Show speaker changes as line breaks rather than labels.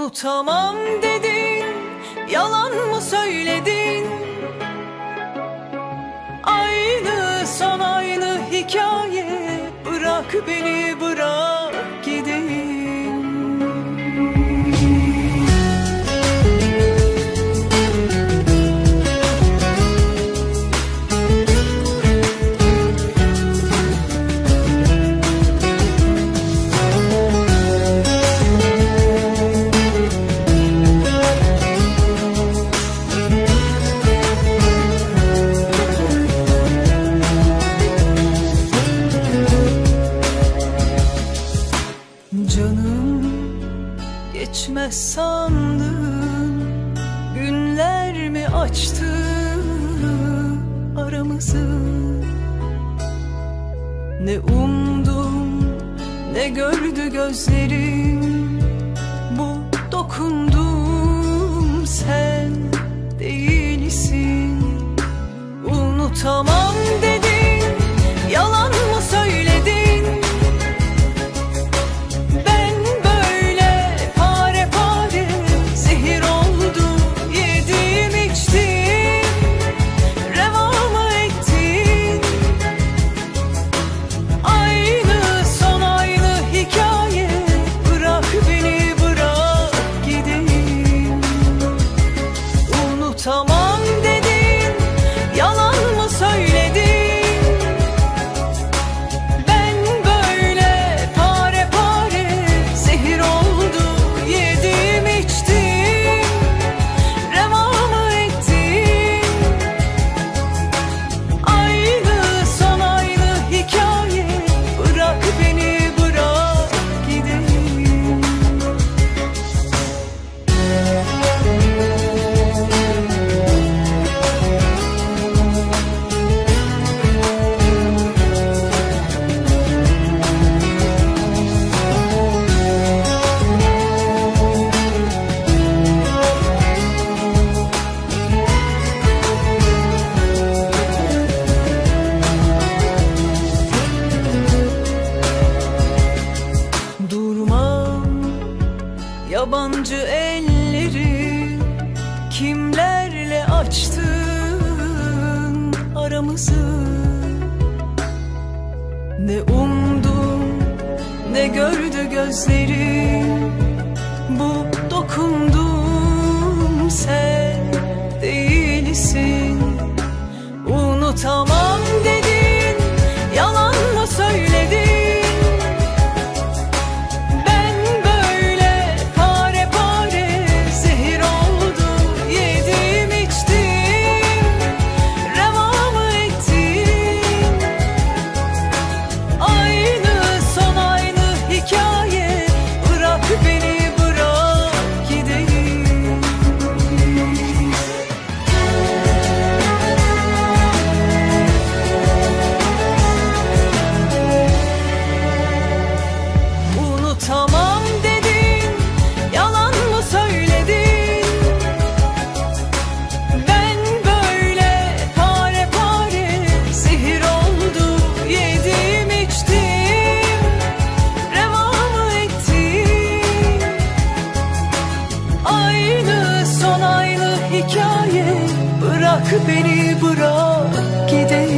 Unutamam dedin, yalan mı söyledin? Aynı son aynı hikaye, bırak beni bırak. geçmez sandım Günler mi açtı aramızı? Ne umdum ne gördü gözlerim? yabancı elleri kimlerle açtın aramızı? Ne umdum ne gördü gözlerim bu dokundum sen değilsin unutamam. aynı son aynı hikaye. Bırak beni bırak gidelim